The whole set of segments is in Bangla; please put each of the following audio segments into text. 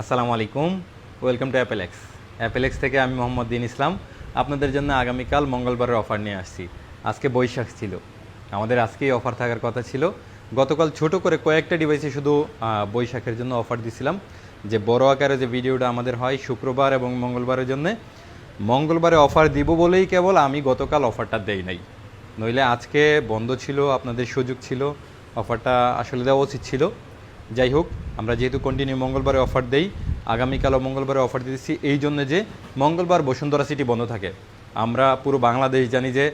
আসসালামু আলাইকুম। ওয়েলকাম টু অ্যাপেলেক্স অ্যাপেলেক্স থেকে আমি মোহাম্মদ দিন ইসলাম। আপনাদের জন্য আগামীকাল মঙ্গলবারের অফার নিয়ে আসছি। আজকে বৈশাখ ছিল। আমাদের আজকেই অফার থাকার কথা ছিল। গতকাল ছোট করে কয়েকটা ডিভাইসে শুধু বৈশাখের জন্য অফার দিছিলাম। যে বড় আকারে যে ভিডিওটা আমাদের হয় শুক্রবার এবং মঙ্গলবারের জন্য, মঙ্গলবারে অফার দিব বলেই কেবল আমি গতকাল অফারটা দেই নাই। নইলে আজকে বন্ধ ছিল, আপনাদের সুযোগ ছিল অফারটা আসলে দেওয়া উচিত ছিল। যাই হোক, আমরা যেহেতু কন্টিনিউ মঙ্গলবারে অফার দেই, আগামীকালও মঙ্গলবারে অফার দিতেছি। এই জন্য যে মঙ্গলবার বসুন্ধরা সিটি বন্ধ থাকে। আমরা পুরো বাংলাদেশ জানি যে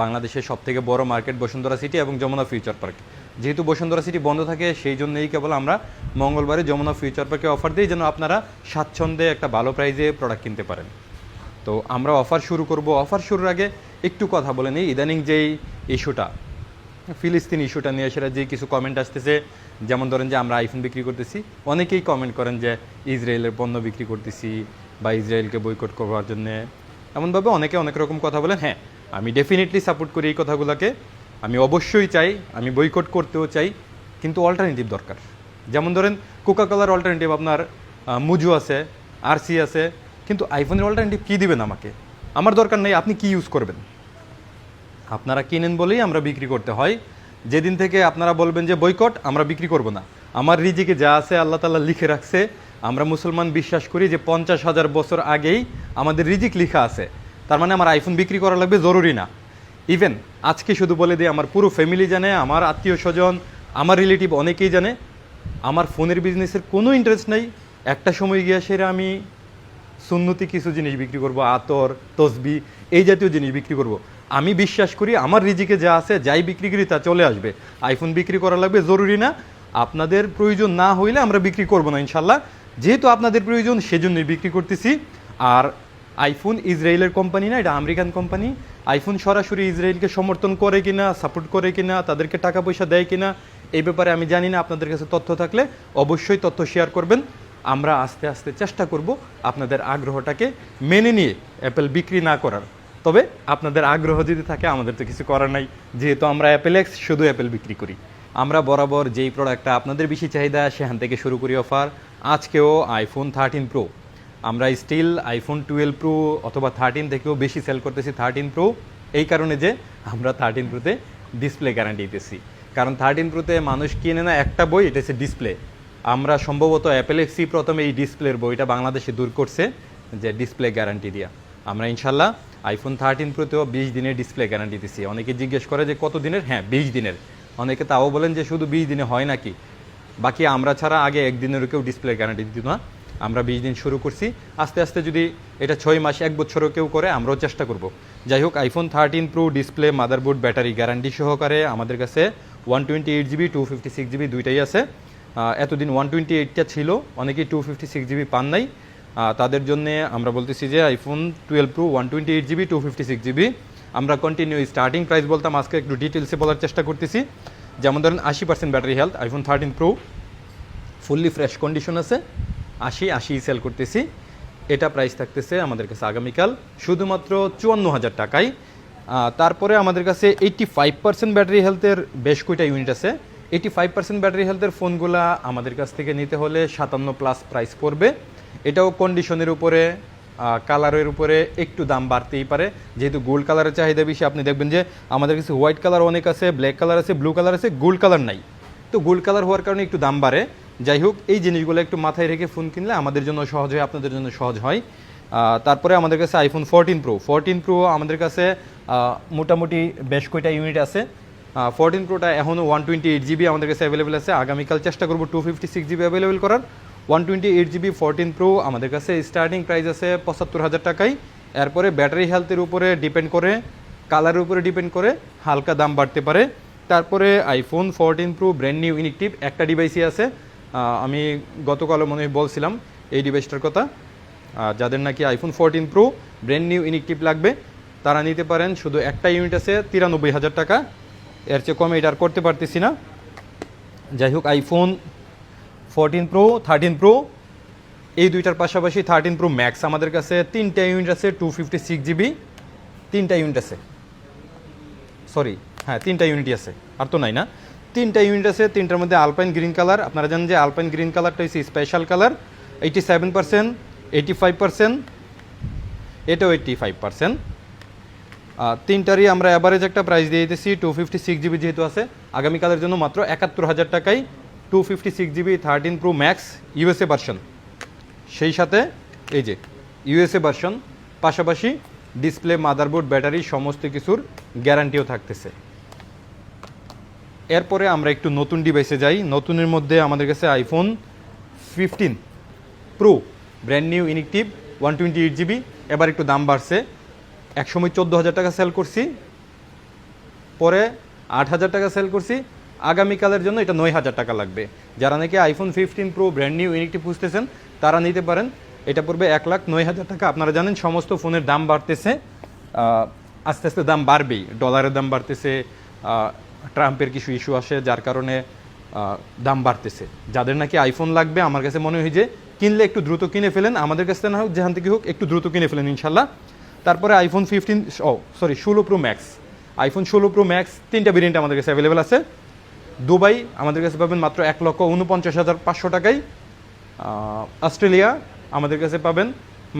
বাংলাদেশের সব থেকে বড় মার্কেট বসুন্ধরা সিটি এবং যমুনা ফিউচার পার্ক যেহেতু বসুন্ধরা সিটি বন্ধ থাকে, সেই জন্যই কেবল আমরা মঙ্গলবারে যমুনা ফিউচার পার্কে অফার দিই, যেন আপনারা স্বাচ্ছন্দ্যে একটা ভালো প্রাইজে প্রোডাক্ট কিনতে পারেন। তো আমরা অফার শুরু করব। অফার শুরুর আগে একটু কথা বলে নিই। ইদানিং যেই ইস্যুটা ফিলিস্তিন ইস্যুটা নিয়ে সেটা যে কিছু কমেন্ট আসতেছে যেমন ধরেন যে আমরা আইফোন বিক্রি করতেছি, অনেকেই কমেন্ট করেন যে ইসরায়েলের পণ্য বিক্রি করতেছি বা ইসরায়েলকে বয়কট করার জন্য। এমনভাবে অনেকে অনেক রকম কথা বলেন হ্যাঁ আমি ডেফিনেটলি সাপোর্ট করি এই কথাগুলোকে, আমি অবশ্যই চাই, আমি বয়কট করতেও চাই, কিন্তু অল্টারনেটিভ দরকার। যেমন ধরেন কোকা কোলার অল্টারনেটিভ আপনার মুজু আছে, আরসি আছে, কিন্তু আইফোনের অল্টারনেটিভ কী দিবেন আমাকে? আমার দরকার নেই, আপনি কি ইউজ করবেন? আপনারা কিনেন বলেই আমরা বিক্রি করতে হয়। যেদিন থেকে আপনারা বলবেন যে বয়কট আমরা বিক্রি করব না। আমার রিজিকে যা আছে আল্লাহ তাআলা লিখে রাখছে। আমরা মুসলমান বিশ্বাস করি যে পঞ্চাশ হাজার বছর আগেই আমাদের রিজিক লিখা আছে। তার মানে আমার আইফোন বিক্রি করা লাগবে জরুরি না। ইভেন আজকে শুধু বলে দিই, আমার পুরো ফ্যামিলি জানে, আমার আত্মীয় স্বজন, আমার রিলেটিভ অনেকেই জানে, আমার ফোনের বিজনেসের কোনো ইন্টারেস্ট নেই। একটা সময় গিয়ে সেরা আমি সুন্নতি কিছু জিনিস বিক্রি করব, আতর, তসবি, এই জাতীয় জিনিস বিক্রি করব। আমি বিশ্বাস করি আমার রিজিকে যা আছে, যাই বিক্রি করি তা চলে আসবে। আইফোন বিক্রি করা লাগবে, জরুরি না। আপনাদের প্রয়োজন না হইলে আমরা বিক্রি করব না ইনশাল্লাহ যেহেতু আপনাদের প্রয়োজন, সেজন্যই বিক্রি করতেছি। আর আইফোন ইসরায়েলের কোম্পানি না, এটা আমেরিকান কোম্পানি আইফোন সরাসরি ইসরায়েলকে সমর্থন করে কিনা সাপোর্ট করে কিনা, তাদেরকে টাকা পয়সা দেয় কিনা, এই ব্যাপারে আমি জানি না, আপনাদের কাছে তথ্য থাকলে অবশ্যই তথ্য শেয়ার করবেন। আমরা আস্তে আস্তে চেষ্টা করব আপনাদের আগ্রহটাকে মেনে নিয়ে অ্যাপেল বিক্রি না করার। তবে আপনাদের আগ্রহ যদি থাকে, আমাদের তো কিছু করার নাই। যেহেতু আমরা অ্যাপেলেক্স শুধু অ্যাপেল বিক্রি করি। আমরা বরাবর যেই প্রোডাক্টটা আপনাদের বেশি চাহিদা, সেখান থেকে শুরু করি অফার আজকেও আইফোন থার্টিন প্রো আমরা স্টিল আইফোন টুয়েলভ প্রো অথবা থার্টিন থেকেও বেশি সেল করতেছি থার্টিন প্রো এই কারণে যে আমরা থার্টিন প্রোতে ডিসপ্লে গ্যারান্টি দিতেছি। কারণ থার্টিন প্রোতে মানুষ কিনে না একটা বই, এটা হচ্ছে ডিসপ্লে আমরা সম্ভবত অ্যাপেল এক্সি প্রথমে এই ডিসপ্লের বইটা বাংলাদেশে দূর করছে, যে ডিসপ্লে গ্যারান্টি দিয়া। আমরা ইনশাল্লাহ আইফোন থার্টিন প্রোতেও বিশ দিনের ডিসপ্লে গ্যারান্টি দিচ্ছি অনেকে জিজ্ঞেস করে যে কত দিনের? হ্যাঁ বিশ দিনের। অনেকে তাও বলেন যে শুধু বিশ দিনে হয় নাকি? বাকি আমরা ছাড়া আগে একদিনেরও কেউ ডিসপ্লে গ্যারান্টি দিত না। আমরা বিশ দিন শুরু করছি। আস্তে আস্তে যদি এটা ছয় মাস, এক বছরও কেউ করে, আমরাও চেষ্টা করব। যাই হোক iPhone thirteen Pro display motherboard battery guarantee সহকারে আমাদের কাছে one twenty eight GB two fifty six GB দুইটাই আছে। এতদিন ওয়ান টোয়েন্টি এইটটা ছিল, অনেকেই টু ফিফটি সিক্স জিবি পান নাই। তাদের জন্য আমরা বলতেছি যে iPhone twelve Pro one twenty eight GB two fifty six GB আমরা কন্টিনিউ স্টার্টিং প্রাইস বলতাম, আজকে একটু ডিটেলসে বলার চেষ্টা করতেছি। যেমন ধরেন, আশি percent battery health iPhone thirteen Pro fully fresh condition আছে। আশি আশি সেল করতেছি। এটা প্রাইস থাকতেছে আমাদের কাছে আগামীকাল, শুধুমাত্র চুয়ান্ন হাজার টাকায়। তারপরে আমাদের কাছে এইটটি ফাইভ পার্সেন্ট ব্যাটারি হেলথের বেশ কয়টা ইউনিট আছে। এইটটি ফাইভ পার্সেন্ট ব্যাটারি হেলথের ফোনগুলা আমাদের কাছ থেকে নিতে হলে সাতান্ন প্লাস প্রাইস পড়বে। এটাও কন্ডিশনের উপরে কালারের উপরে একটু দাম বাড়তেই পারে। যেহেতু গোল্ড কালারের চাহিদা বেশি, আপনি দেখবেন যে আমাদের কাছে হোয়াইট কালার অনেক আছে ব্ল্যাক কালার আছে ব্লু কালার আছে গোল্ড কালার নাই। তো গোল্ড কালার হওয়ার কারণে একটু দাম বাড়ে। যাই হোক, এই জিনিসগুলো একটু মাথায় রেখে ফোন কিনলে আমাদের জন্য সহজ হয়, আপনাদের জন্য সহজ হয়। তারপরে আমাদের কাছে iPhone fourteen Pro fourteen Pro আমাদের কাছে মোটামুটি বেশ কয়টা ইউনিট আছে? ফোরটিন প্রোটা এখনও ওয়ান টোয়েন্টি এইট জিবি আমাদের কাছে অ্যাভেলেবেল আছে। আগামীকাল চেষ্টা করব two fifty six GB available করার। One twenty eight GB fourteen Pro আমাদের কাছে স্টার্টিং প্রাইস আছে পঁচাত্তর হাজার টাকায়। এরপরে ব্যাটারি হেলথের উপরে ডিপেন্ড করে কালারের উপরে ডিপেন্ড করে হালকা দাম বাড়তে পারে। তারপরে iPhone fourteen Pro brand new inactive একটা ডিভাইসই আছে। আমি গতকালও মনে হয় বলছিলাম এই ডিভাইসটার কথা। যাদের নাকি iPhone fourteen Pro brand new inactive লাগবে, তারা নিতে পারেন। শুধু একটা ইউনিট আছে, তিরানব্বই হাজার টাকা। এর চেয়ে কমে এটা আর করতে পারতেছি না। যাই হোক iPhone fourteen Pro thirteen Pro এই দুইটার পাশাপাশি থার্টিন প্রো ম্যাক্স আমাদের কাছে তিনটা ইউনিট আছে টু ফিফটি সিক্স জিবি তিনটা ইউনিট আছে। সরি হ্যাঁ তিনটা ইউনিটই আছে। আর তো নাই না? তিনটা ইউনিট আছে, তিনটার মধ্যে আলপাইন গ্রিন কালার আপনারা জানেন যে আলপাইন গ্রিন কালারটা হচ্ছে special colour eighty seven percent eighty five percent এটাও এইটটি ফাইভ পার্সেন্ট তিনটারই আমরা অ্যাভারেজ একটা প্রাইস দিয়ে দিতেছি টু ফিফটি সিক্স জিবি যেহেতু আছে। আগামীকালের জন্য মাত্র একাত্তর হাজার টাকায় two fifty six GB thirteen Pro Max USA version সেই সাথে এই যে ইউএসএ ভার্সন পাশাপাশি ডিসপ্লে মাদারবোর্ড ব্যাটারি সমস্ত কিছুর গ্যারান্টিও থাকতেছে। এরপরে আমরা একটু নতুন ডিভাইসে যাই। নতুনের মধ্যে আমাদের কাছে iPhone fifteen Pro brand new inactive one twenty eight GB এবার একটু দাম বাড়ছে। একসময় চোদ্দ হাজার টাকা সেল করছি। পরে আট হাজার টাকা সেল করছি। আগামীকালের জন্য এটা নয় হাজার টাকা লাগবে। যারা নাকি iPhone fifteen Pro brand new ইউনিটটি খুঁজতেছেন, তারা নিতে পারেন। এটা পড়বে এক লাখ নয় হাজার টাকা। আপনারা জানেন, সমস্ত ফোনের দাম বাড়তেছে। আস্তে আস্তে দাম বাড়বেই। ডলারের দাম বাড়তেছে। ট্রাম্পের কিছু ইস্যু আসে, যার কারণে দাম বাড়তেছে। যাদের নাকি আইফোন লাগবে, আমার কাছে মনে হয় যে, কিনলে একটু দ্রুত কিনে ফেলেন। আমাদের কাছে না হোক, যেখান থেকে হোক, একটু দ্রুত কিনে ফেলেন ইনশাল্লাহ। তারপরে আইফোন ফিফটিন ও সরি ষোলো প্রো ম্যাক্স আইফোন ষোলো প্রো ম্যাক্স তিনটা ভেরিয়েন্ট আমাদের কাছে অ্যাভেলেবেল আছে। দুবাই, আমাদের কাছে পাবেন মাত্র এক লক্ষ উনপঞ্চাশ হাজার পাঁচশো টাকায় অস্ট্রেলিয়া, আমাদের কাছে পাবেন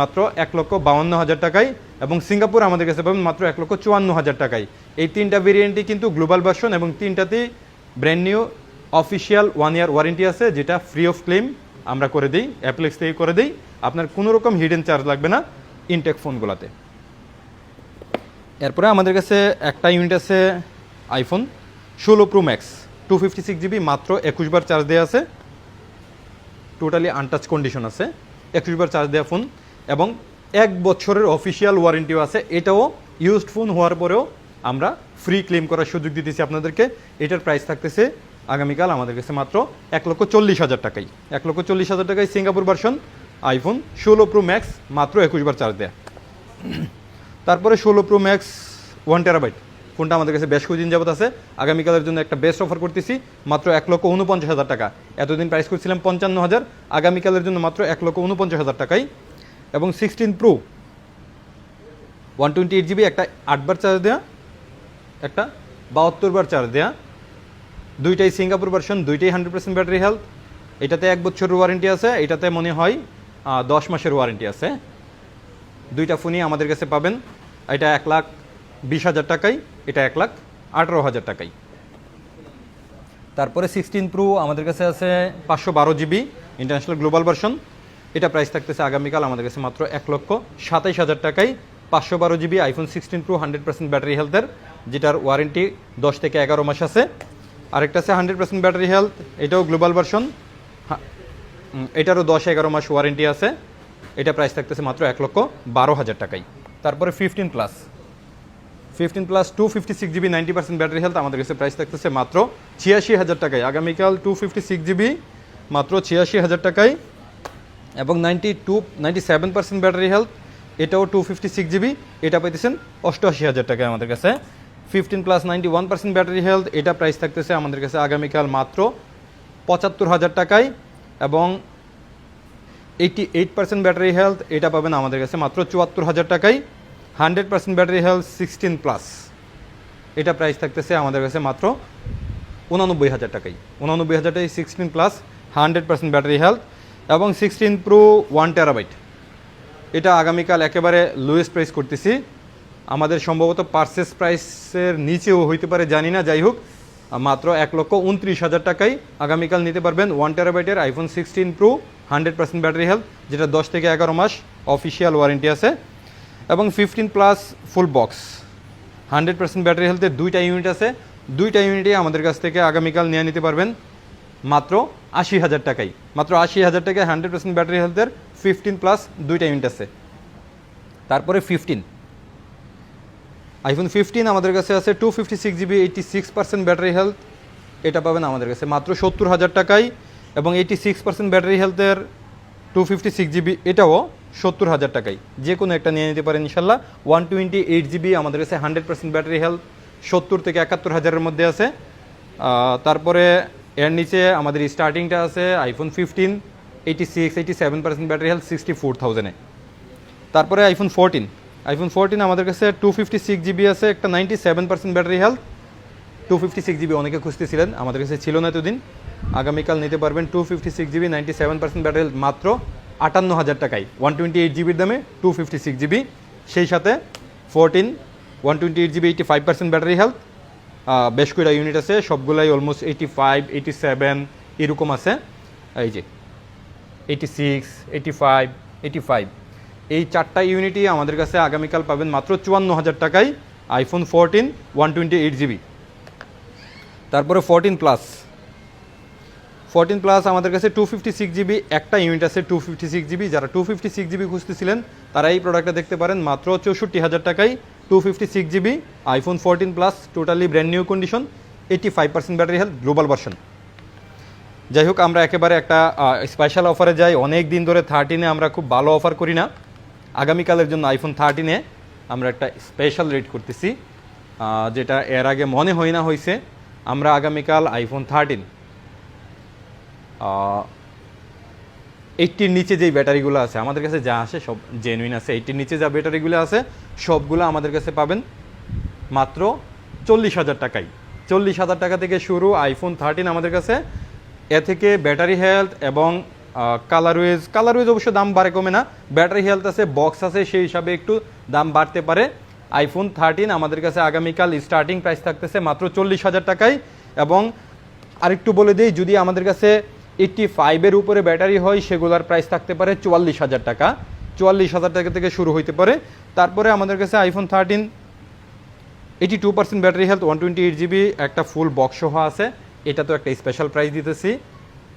মাত্র এক লক্ষ বাউন্ন হাজার টাকায় এবং সিঙ্গাপুর, আমাদের কাছে পাবেন মাত্র এক লক্ষ চুয়ান্ন হাজার টাকায় এই তিনটা ভেরিয়েন্টই কিন্তু গ্লোবাল ভার্সন এবং তিনটাতেই brand new official one year warranty আছে, যেটা ফ্রি অফ ক্লেম আমরা করে দিই অ্যাপ্লেক্স থেকে করে দিই। আপনার কোনো রকম হিডেন চার্জ লাগবে না ইনটেক ফোনগুলোতে এরপরে আমাদের কাছে একটা ইউনিট আছে আইফোন ষোলো Pro Max two fifty six GB মাত্র একুশ বার চার্জ দেওয়া আছে। টোটালি আনটাচ কন্ডিশন আছে। একুশ বার চার্জ দেওয়া ফোন এবং এক বছরের অফিসিয়াল ওয়ারেন্টিও আছে। এটাও ইউজড ফোন হওয়ার পরেও আমরা ফ্রি ক্লেম করার সুযোগ দিতেছি আপনাদেরকে। এটার প্রাইস থাকতেছে আগামীকাল আমাদের কাছে মাত্র এক লক্ষ চল্লিশ হাজার টাকাই। এক লক্ষ চল্লিশ হাজার টাকায় সিঙ্গাপুর ভার্সন আইফোন ষোলো প্রো ম্যাক্স মাত্র একুশ বার চার্জ দেয়া। তারপরে ষোলো প্রো ম্যাক্স ওয়ান টেরাবাইট ফোনটা আমাদের কাছে বেশ কিছুদিন যাবত আছে। আগামীকালের জন্য একটা বেস্ট অফার করতেছি, মাত্র এক লক্ষ উনপঞ্চাশ হাজার টাকা। এতদিন প্রাইস করছিলাম পঞ্চান্ন হাজার, আগামীকালের জন্য মাত্র এক লক্ষ উনপঞ্চাশ হাজার টাকাই। এবং sixteen Pro one twenty eight GB একটা আটবার চার্জ দেওয়া একটা বাহাত্তর বার চার্জ দেওয়া দুইটাই সিঙ্গাপুর ভার্সন দুইটাই হান্ড্রেড পার্সেন্ট ব্যাটারি হেলথ এটাতে এক বছরের ওয়ারেন্টি আছে, এটাতে মনে হয় দশ মাসের ওয়ারেন্টি আছে। দুইটা ফোনই আমাদের কাছে পাবেন। এটা এক লাখ বিশ হাজার টাকায় এটা এক লাখ, আঠারো হাজার টাকায় তারপরে সিক্সটিন প্রো আমাদের কাছে আছে পাঁচশো বারো জিবি ইন্টারন্যাশনাল গ্লোবাল ভার্সন। এটা প্রাইস থাকতেছে আগামীকাল আমাদের কাছে মাত্র এক লক্ষ সাতাইশ হাজার টাকায় পাঁচশো বারো GB iPhone sixteen pro hundred percent battery হেলথের, যেটার ওয়ারেন্টি দশ থেকে এগারো মাস আছে। আরেকটা আছে হান্ড্রেড পার্সেন্ট ব্যাটারি হেলথ, এটাও গ্লোবাল ভার্সন। এটারও দশ এগারো মাস ওয়ারেন্টি আছে। এটা প্রাইস থাকতেছে মাত্র এক লক্ষ বারো হাজার টাকায় তারপরে fifteen plus. Fifteen plus two fifty six GB ninety percent battery health আমাদের কাছে প্রাইস থাকতেছে মাত্র ছিয়াশি হাজার টাকায়। আগামীকাল টু ফিফটি সিক্স জিবি, মাত্র ছিয়াশি হাজার টাকায়। এবং ninety two, ninety seven percent battery health, এটাও টু ফিফটি সিক্স জিবি, এটা পাইতেছেন অষ্টআশি হাজার টাকায় আমাদের কাছে। Fifteen plus ninety one percent battery health, এটা প্রাইস থাকতেছে আমাদের কাছে আগামীকাল মাত্র পঁচাত্তর হাজার টাকায়। এবং eighty eight percent battery health, এটা পাবেন আমাদের কাছে মাত্র চুয়াত্তর হাজার টাকায়। Hundred percent battery health sixteen plus. এটা প্রাইস থাকতেছে আমাদের কাছে মাত্র উনানব্বই হাজার টাকাই। উনানব্বই হাজার টাকায় sixteen plus, hundred percent battery health এবং সিক্সটিন প্রো ওয়ান টেরাবাইট। এটা আগামীকাল একেবারে লোয়েস্ট প্রাইস করতেছি। আমাদের সম্ভবত পার্সেস প্রাইসের নিচেও হইতে পারে, জানি না, যাই হোক, মাত্র এক লক্ষ উনত্রিশ হাজার টাকাই আগামীকাল নিতে পারবেন one টেরাবাইটের iPhone sixteen pro hundred percent battery health, যেটা দশ থেকে এগারো মাস অফিসিয়াল ওয়ারেন্টি আছে। এবং fifteen plus full box hundred percent battery হেলথের দুইটা ইউনিট আছে। দুইটা ইউনিটই আমাদের কাছ থেকে আগামীকাল নিয়ে নিতে পারবেন মাত্র আশি হাজার টাকাই মাত্র আশি হাজার টাকায় হান্ড্রেড পার্সেন্ট ব্যাটারি হেলথের ফিফটিন প্লাস দুইটা ইউনিট আছে। তারপরে ফিফটিন আইফোন ফিফটিন আমাদের কাছে আছে two fifty six GB eighty six percent battery health এটা পাবেন আমাদের কাছে মাত্র সত্তর হাজার টাকায় এবং এইটি সিক্স পার্সেন্ট ব্যাটারি হেলথের টু ফিফটি সিক্স জিবি এটাও সত্তর হাজার টাকায় যে কোনো একটা নিয়ে নিতে পারেন ইনশাল্লাহ। ওয়ান টোয়েন্টি এইট জিবি আমাদের কাছে হান্ড্রেড পার্সেন্ট ব্যাটারি হেলথ, সত্তর থেকে একাত্তর হাজারের মধ্যে আছে। তারপরে এর নিচে আমাদের স্টার্টিংটা আছে iPhone fifteen, eighty six, eighty seven percent battery health, sixty four থাউজেন্ডে। তারপরে আইফোন ফোরটিন আইফোন ফোরটিন আমাদের কাছে টু ফিফটি সিক্স জিবি আছে, একটা ninety seven percent battery health. Two fifty six GB অনেকে খুঁজতেছিলেন, আমাদের কাছে ছিল না এতদিন। আগামীকাল নিতে পারবেন two fifty six GB, ninety seven percent battery health মাত্র। আটান্ন হাজার টাকায়। ওয়ান টোয়েন্টি এইট জিবির দামে টু ফিফটি সিক্স জিবি সেই সাথে fourteen one twenty eight GB eighty five percent battery health বেশ কয়েকটা ইউনিট আছে, সবগুলাই almost eighty five eighty seven এরকম আছে। এই যে eighty six eighty five eighty five এই চারটা ইউনিটই আমাদের কাছে আগামীকাল পাবেন মাত্র চুয়ান্ন হাজার টাকায় iPhone fourteen one twenty eight GB তারপরে ফোরটিন প্লাস ফোরটিন প্লাস আমাদের কাছে টু ফিফটি সিক্স জিবি একটা ইউনিট আছে টু ফিফটি সিক্স জিবি যারা টু ফিফটি সিক্স জিবি খুঁজতেছিলেন, তারা এই প্রোডাক্টটা দেখতে পারেন মাত্র চৌষট্টি হাজার টাকায় two fifty six GB iPhone fourteen plus totally brand new condition eighty five percent battery health global version যাই হোক, আমরা একেবারে একটা স্পেশাল অফারে যাই। অনেক দিন ধরে থার্টিনে আমরা খুব ভালো অফার করি না। আগামীকালের জন্য আইফোন থার্টিনে আমরা একটা স্পেশাল রেট করতেছি যেটা এর আগে মনে হয় না হয়েছে আমরা আগামীকাল আইফোন থার্টিন এইটটির নিচে যেই ব্যাটারিগুলো আছে, আমাদের কাছে যা আসে সব জেনুইন আছে। এইটটির নিচে যা ব্যাটারিগুলো আছে, সবগুলো আমাদের কাছে পাবেন মাত্র চল্লিশ হাজার টাকায়। চল্লিশ হাজার টাকা থেকে শুরু আইফোন থার্টিন আমাদের কাছে। এ থেকে ব্যাটারি হেলথ এবং কালারওয়েজ কালারওয়েজ অবশ্য দাম বাড়ে, কমে না। ব্যাটারি হেলথ আছে বক্স আছে, সেই হিসাবে একটু দাম বাড়তে পারে। আইফোন থার্টিন আমাদের কাছে আগামীকাল স্টার্টিং প্রাইস থাকতেছে মাত্র চল্লিশ হাজার টাকায়। এবং আরেকটু বলে দিই, যদি আমাদের কাছে এইটটি ফাইভের উপরে ব্যাটারি হয়, সেগুলোর প্রাইস থাকতে পারে চুয়াল্লিশ হাজার টাকা। চুয়াল্লিশ হাজার টাকা থেকে শুরু হইতে পারে। তারপরে আমাদের কাছে iPhone thirteen eighty two percent battery health one twenty eight GB একটা ফুল বক্স সহ আছে। এটা তো একটা স্পেশাল প্রাইস দিতেছি।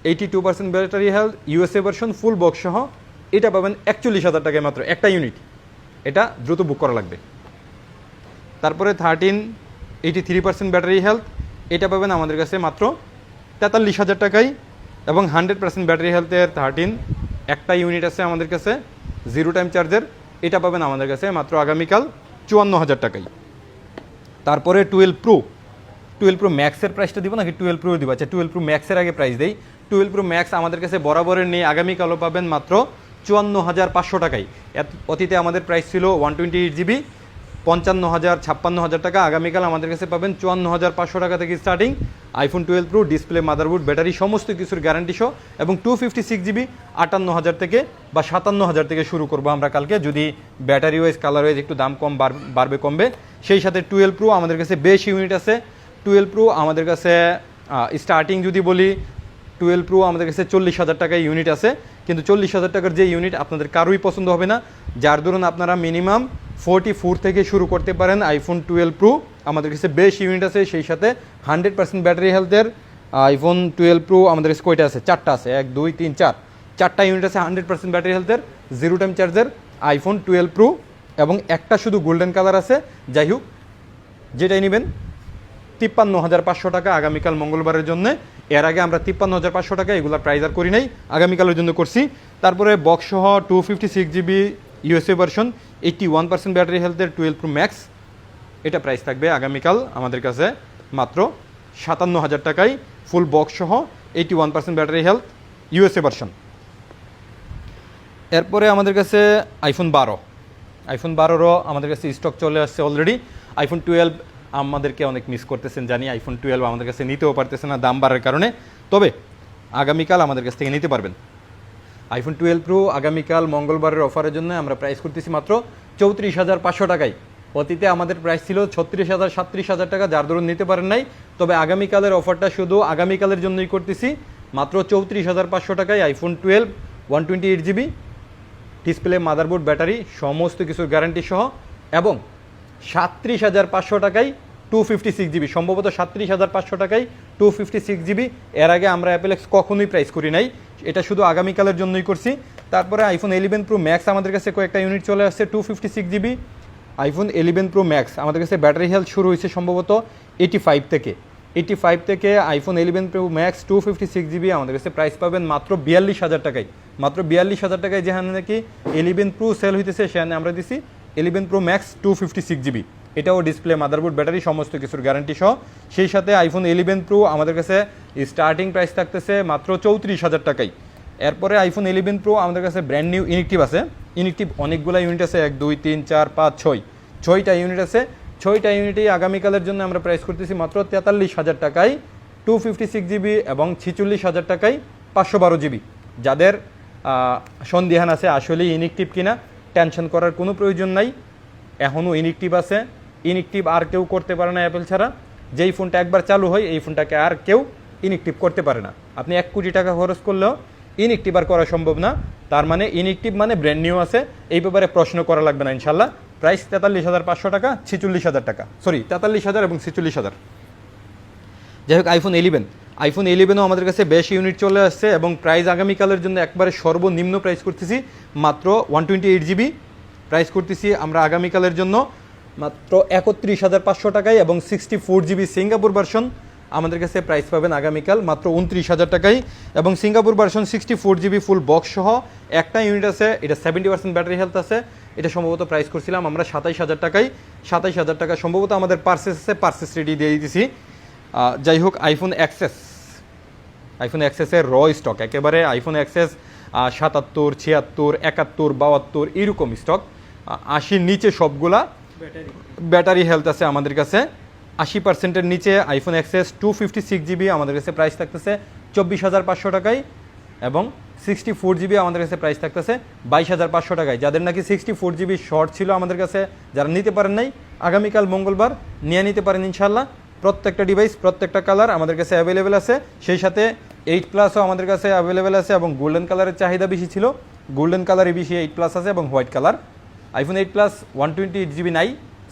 Eighty two percent battery health USA version full box সহ। এটা পাবেন একচল্লিশ হাজার টাকায় মাত্র, একটা ইউনিট এটা দ্রুত বুক করা লাগবে। তারপরে thirteen eighty three percent battery health এটা পাবেন আমাদের কাছে মাত্র তেতাল্লিশ হাজার টাকায়। এবং হান্ড্রেড পার্সেন্ট ব্যাটারি হেলথের থার্টিন একটা ইউনিট আছে আমাদের কাছে জিরো টাইম চার্জের এটা পাবেন আমাদের কাছে মাত্র আগামীকাল চুয়ান্ন হাজার টাকাই তারপরে টুয়েলভ প্রো টুয়েলভ প্রো ম্যাক্সের প্রাইসটা দিব নাকি টুয়েলভ প্রো দিব? আচ্ছা টুয়েলভ প্রো ম্যাক্সের আগে প্রাইস দেই। টুয়েলভ প্রো ম্যাক্স আমাদের কাছে বরাবরের নেই আগামীকালও পাবেন মাত্র চুয়ান্ন হাজার পাঁচশো টাকায়। অতীতে আমাদের প্রাইস ছিল ওয়ান টোয়েন্টি এইট জিবি পঞ্চান্ন হাজার, ছাপ্পান্ন হাজার টাকা। আগামীকাল আমাদের কাছে পাবেন চুয়ান্ন হাজার পাঁচশো টাকা থেকে starting iPhone twelve pro display motherboard battery সমস্ত কিছুর গ্যারান্টি সহ এবং টু ফিফটি সিক্স জিবি আটান্ন হাজার থেকে বা সাতান্ন হাজার থেকে শুরু করব আমরা কালকে। যদি ব্যাটারি ওয়াইজ কালার ওয়াইজ একটু দাম কম বাড়- বাড়বে, কমবে, সেই সাথে টুয়েলভ প্রো আমাদের কাছে বেশ ইউনিট আছে। টুয়েলভ প্রো আমাদের কাছে স্টার্টিং যদি বলি টুয়েলভ প্রো আমাদের কাছে চল্লিশ হাজার টাকায় ইউনিট আছে। কিন্তু চল্লিশ হাজার টাকার যে ইউনিট আপনাদের কারোই পছন্দ হবে না। যার দরুন আপনারা মিনিমাম ফোরটি ফোর থেকে শুরু করতে পারেন আইফোন টুয়েলভ প্রো আমাদের কাছে বেশ ইউনিট আছে, সেই সাথে হান্ড্রেড পার্সেন্ট ব্যাটারি হেলথের আইফোন টুয়েলভ প্রো আমাদের কাছে কয়টা আছে? চারটা আছে, এক, দুই, তিন, চার। চারটা ইউনিট আছে হান্ড্রেড পার্সেন্ট ব্যাটারি হেলথের জিরো টাইম চার্জের আইফোন টুয়েলভ প্রো এবং একটা শুধু গোল্ডেন কালার আছে। যাই হোক, যেটাই নেবেন, তিপ্পান্ন হাজার পাঁচশো টাকা আগামীকাল মঙ্গলবারের জন্য। এর আগে আমরা তিপ্পান্ন হাজার পাঁচশো টাকা এগুলো প্রাইজ আর করি নাই, আগামীকালের জন্য করছি। তারপরে বক্স সহ two fifty six GB USA version eighty one percent battery হেলথের টুয়েলভ প্রো ম্যাক্স এটা প্রাইস থাকবে আগামীকাল আমাদের কাছে মাত্র সাতান্ন হাজার টাকায় ফুল বক্স সহ eighty one percent battery health USA version এরপরে আমাদের কাছে আইফোন বারো। আইফোন বারোরও আমাদের কাছে স্টক চলে আসছে অলরেডি আইফোন টুয়েলভ আমাদেরকে অনেক মিস করতেছেন, জানি আইফোন টুয়েলভ আমাদের কাছে নিতেও পারতেছে না দাম বাড়ার কারণে। তবে আগামীকাল আমাদের কাছ থেকে নিতে পারবেন। আইফোন টুয়েলভ প্রো আগামীকাল মঙ্গলবারের অফারের জন্য আমরা প্রাইস করতেছি মাত্র চৌত্রিশ হাজার পাঁচশো টাকায়। অতীতে আমাদের প্রাইস ছিল ছত্রিশ হাজার, সাতত্রিশ হাজার টাকা, যার দরুন নিতে পারেন নাই। তবে আগামীকালের অফারটা শুধু আগামীকালের জন্যই করতেছি। মাত্র চৌত্রিশ হাজার পাঁচশো টাকায় iPhone twelve one twenty eight GB display motherboard battery সমস্ত কিছুর গ্যারান্টি সহ। এবং সাতত্রিশ হাজার পাঁচশো টাকায় টু ফিফটি সিক্স জিবি সম্ভবত সাতত্রিশ হাজার পাঁচশো টাকায় টু ফিফটি সিক্স জিবি এর আগে আমরা অ্যাপেলেক্স কখনোই প্রাইস করি নাই। এটা শুধু আগামীকালের জন্যই করছি। তারপরে আইফোন ইলেভেন প্রো ম্যাক্স আমাদের কাছে কয়েকটা ইউনিট চলে আসছে two fifty six GB iPhone eleven pro max আমাদের কাছে ব্যাটারি হেলথ শুরু হয়েছে সম্ভবত এইটি ফাইভ থেকে। এইটি ফাইভ থেকে iPhone eleven pro max two fifty six GB আমাদের কাছে প্রাইস পাবেন মাত্র বিয়াল্লিশ হাজার টাকায়। মাত্র বিয়াল্লিশ হাজার টাকায় যেখানে নাকি ইলেভেন প্রো সেল হইতেছে সেখানে আমরা দিছি eleven pro max two fifty six GB এটাও ডিসপ্লে মাদারবোর্ড ব্যাটারি সমস্ত কিছুর গ্যারান্টি সহ। সেই সাথে আইফোন ইলেভেন প্রো আমাদের কাছে স্টার্টিং প্রাইস থাকতেছে মাত্র চৌত্রিশ হাজার টাকায় এরপরে আইফোন ইলেভেন প্রো আমাদের কাছে ব্র্যান্ড নিউ ইনিকটিভ আছে। ইনিকটিভ অনেকগুলো ইউনিট আছে, এক, দুই, তিন, চার, পাঁচ, ছয়। ছয়টা ইউনিট আছে। ছয়টা ইউনিটই আগামীকালের জন্য আমরা প্রাইস করতেছি মাত্র তেতাল্লিশ হাজার টাকায় টু ফিফটি সিক্স জিবি এবং ছিচল্লিশ হাজার টাকায় পাঁচশো বারো জিবি যাদের সন্দেহান আছে আসলে ইনিকটিভ কিনা টেনশন করার কোনো প্রয়োজন নাই। এখনও ইনিকটিভ আছে। ইনিকটিভ আর কেউ করতে পারে না অ্যাপেল ছাড়া। যেই ফোনটা একবার চালু হয়, এই ফোনটাকে আর কেউ ইনিকটিভ করতে পারে না। আপনি এক কোটি টাকা খরচ করলেও ইনিকটিভ আর করা সম্ভব না। তার মানে ইনিকটিভ মানে ব্র্যান্ড নিউ আছে। এই ব্যাপারে প্রশ্ন করা লাগবে না ইনশাল্লাহ। প্রাইস তেতাল্লিশ হাজার পাঁচশো টাকা, ছিচল্লিশ হাজার টাকা। সরি তেতাল্লিশ হাজার এবং ছিচল্লিশ হাজার। যাই হোক আইফোন ইলেভেন আইফোন ইলেভেনও আমাদের কাছে বেশ ইউনিট চলে আসছে এবং প্রাইস আগামীকালের জন্য একবারে সর্বনিম্ন প্রাইস করতেছি। মাত্র one twenty eight GB price করতেছি আমরা আগামীকালের জন্য মাত্র একত্রিশ হাজার পাঁচশো টাকায় এবং sixty four GB Singapore version আমাদের কাছে প্রাইস পাবেন আগামীকাল মাত্র উনত্রিশ হাজার টাকায়। এবং Singapore version sixty four GB full box সহ একটা ইউনিট আছে, এটা সেভেন্টি পার্সেন্ট ব্যাটারি হেলথ আছে। এটা সম্ভবত প্রাইস করছিলাম আমরা সাতাইশ হাজার টাকায়। সাতাইশ হাজার টাকা সম্ভবত আমাদের পার্সেস আছে পার্সেস রেডি দিয়ে দিতেছি। যাই হোক আইফোন অ্যাক্সেস আইফোন অ্যাক্সেসের র স্টক একেবারে আইফোন অ্যাক্সেস সাতাত্তর, ছিয়াত্তর, একাত্তর, বাহাত্তর, এরকম স্টক আশির নিচে সবগুলা ব্যাটারি। হেলথ আছে আমাদের কাছে। আশি পার্সেন্টের নিচে iPhone XS two fifty six GB আমাদের কাছে প্রাইস থাকতেছে চব্বিশ হাজার পাঁচশো টাকায় এবং সিক্সটি ফোর জিবি আমাদের কাছে প্রাইস থাকতেছে বাইশ হাজার পাঁচশো টাকায়। যাদের নাকি সিক্সটি ফোর জিবি শর্ট ছিল আমাদের কাছে, যারা নিতে পারেন নাই, আগামীকাল মঙ্গলবার নিয়ে নিতে পারেন ইনশাল্লাহ প্রত্যেকটা ডিভাইস প্রত্যেকটা কালার আমাদের কাছে অ্যাভেলেবেল আছে। সেই সাথে এইট প্লাসও আমাদের কাছে অ্যাভেলেবেল আছে এবং গোল্ডেন কালারের চাহিদা বেশি ছিল। গোল্ডেন কালারই বেশি এইট প্লাস আছে এবং white colour iPhone eight plus one twenty eight GB নাই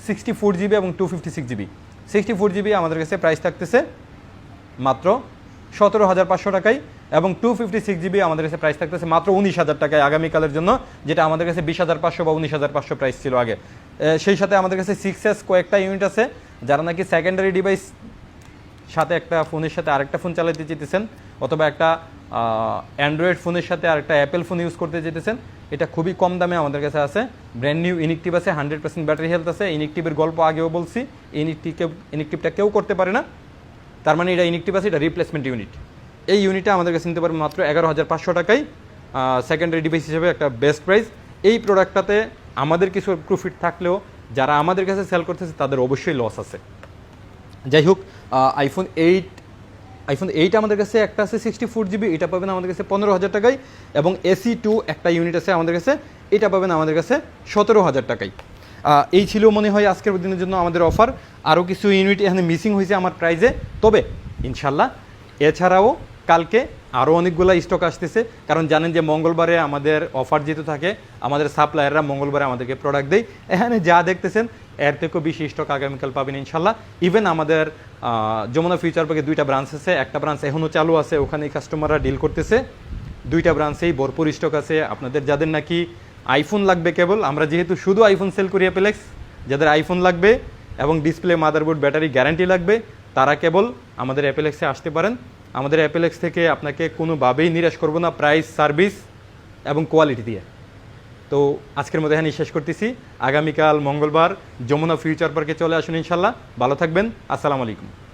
সিক্সটি ফোর জিবি এবং two fifty six GB sixty four GB আমাদের কাছে প্রাইস থাকতেছে মাত্র সতেরো হাজার পাঁচশো টাকায় এবং টু ফিফটি সিক্স জিবি আমাদের কাছে প্রাইস থাকতেছে মাত্র উনিশ হাজার টাকায় আগামীকালের জন্য, যেটা আমাদের কাছে বিশ হাজার পাঁচশো বা উনিশ হাজার পাঁচশো প্রাইস ছিল আগে। সেই সাথে আমাদের কাছে সিক্স এস কয়েকটা ইউনিট আছে, যারা নাকি সেকেন্ডারি ডিভাইস সাথে একটা ফোনের সাথে আরেকটা ফোন চালাতে যেতেছেন, অথবা একটা অ্যান্ড্রয়েড ফোনের সাথে আরেকটা অ্যাপেল ফোন ইউজ করতে যেতেছেন এটা খুবই কম দামে আমাদের কাছে আছে। ব্র্যান্ড নিউ ইনিকটিভ আছে হান্ড্রেড পার্সেন্ট ব্যাটারি হেলথ আছে। ইনিকটিভের গল্প আগেও বলছি ইনিকটিভ ইনিকটিভটা কেউ করতে পারে না। তার মানে এটা ইনিকটিভ আছে, এটা রিপ্লেসমেন্ট ইউনিট এই ইউনিটটা আমাদের কাছে নিতে পারবে মাত্র এগারো হাজার পাঁচশো টাকায়। সেকেন্ডারি ডিভাইস হিসেবে একটা বেস্ট প্রাইস এই প্রোডাক্টটাতে আমাদের কিছু প্রফিট থাকলেও যারা আমাদের কাছে সেল করতেছে, তাদের অবশ্যই লস আছে। যাই হোক আইফোন এইট আইফোন এইট আমাদের কাছে একটা আছে সিক্সটি ফোর জিবি এটা পাবেন আমাদের কাছে পনেরো হাজার টাকায়। এবং এসি টু একটা ইউনিট আছে আমাদের কাছে, এটা পাবেন আমাদের কাছে সতেরো হাজার টাকায়। এই ছিল মনে হয় আজকের দিনের জন্য আমাদের অফার আরও কিছু ইউনিট এখানে মিসিং হয়েছে আমার প্রাইজে তবে, ইনশাল্লাহ, এছাড়াও কালকে আরও অনেকগুলো স্টক আসতেছে। কারণ জানেন যে মঙ্গলবারে আমাদের অফার যেহেতু থাকে, আমাদের সাপ্লায়াররা মঙ্গলবারে আমাদেরকে প্রোডাক্ট দেয়। এখানে যা দেখতেছেন, এর থেকেও বেশি স্টক আগামীকাল পাবেন ইনশাল্লাহ। ইভেন আমাদের যমুনা ফিউচার পার্কে দুইটা ব্রাঞ্চ আছে। একটা ব্রাঞ্চ এখনও চালু আছে, ওখানে কাস্টমাররা ডিল করতেছে। দুইটা ব্রাঞ্চেই ভরপুর স্টক আছে। আপনাদের যাদের নাকি আইফোন লাগবে কেবল, আমরা যেহেতু শুধু আইফোন সেল করি অ্যাপেলেক্স যাদের আইফোন লাগবে এবং ডিসপ্লে মাদারবোর্ড ব্যাটারি গ্যারান্টি লাগবে, তারা কেবল আমাদের অ্যাপেলেক্সে আসতে পারেন। আমাদের অ্যাপেলেক্স থেকে আপনাকে কোনোভাবেই নিরাশ করব না প্রাইস সার্ভিস এবং কোয়ালিটি দিয়ে। তো আজকের মধ্যে এখানে শেষ করতেছি। আগামীকাল মঙ্গলবার যমুনা ফিউচার পার্কে চলে আসুন ইনশাল্লাহ। ভালো থাকবেন। আসসালামু আলাইকুম।